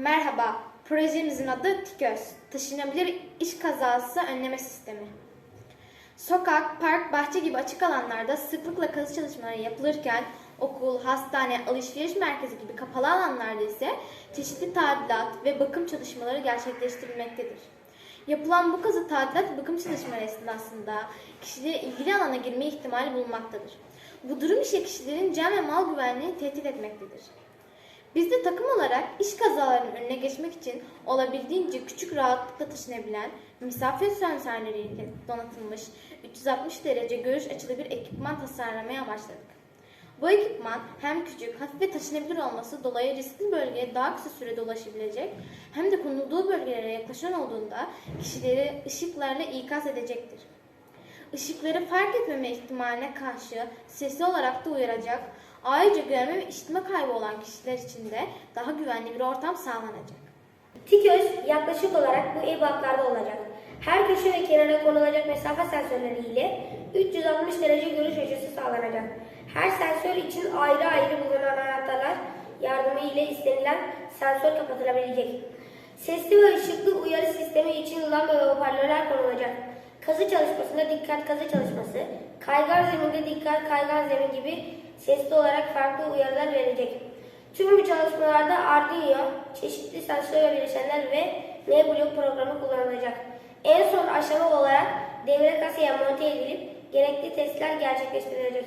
Merhaba, projemizin adı TİKÖZ, Taşınabilir İş Kazası Önleme Sistemi. Sokak, park, bahçe gibi açık alanlarda sıklıkla kazı çalışmaları yapılırken okul, hastane, alışveriş merkezi gibi kapalı alanlarda ise çeşitli tadilat ve bakım çalışmaları gerçekleştirilmektedir. Yapılan bu kazı tadilat bakım çalışmaları esnasında kişilerin ilgili alana girme ihtimali bulunmaktadır. Bu durum ise kişilerin can ve mal güvenliğini tehdit etmektedir. Biz de takım olarak iş kazalarının önüne geçmek için olabildiğince küçük rahatlıkla taşınabilen misafir sensörleriyle donatılmış 360 derece görüş açılı bir ekipman tasarlamayı amaçladık. Bu ekipman hem küçük, hafif ve taşınabilir olması dolayı riskli bölgeye daha kısa sürede ulaşabilecek hem de konulduğu bölgelere yaklaşan olduğunda kişileri ışıklarla ikaz edecektir. Işıkları fark etmeme ihtimaline karşı sesli olarak da uyaracak. Ayrıca görme ve işitme kaybı olan kişiler için de daha güvenli bir ortam sağlanacak. TİKÖZ yaklaşık olarak bu ebatlarda olacak. Her köşe ve kenara konulacak mesafe sensörleri ile 360 derece görüş açısı sağlanacak. Her sensör için ayrı ayrı bulunan anahtarlar yardımı ile istenilen sensör kapatılabilecek. Sesli ve ışıklı uyarı sistemi için lamba ve hoparlörler konulacak. Kazı çalışmasında dikkat kazı çalışması, kaygan zeminde dikkat kaygan zemin gibi sesli olarak farklı uyarılar verecek. Tüm bu çalışmalarda Arduino, çeşitli sensör bileşenler ve NBlock programı kullanılacak. En son aşama olarak devre kasaya monte edilip gerekli testler gerçekleştirilecek.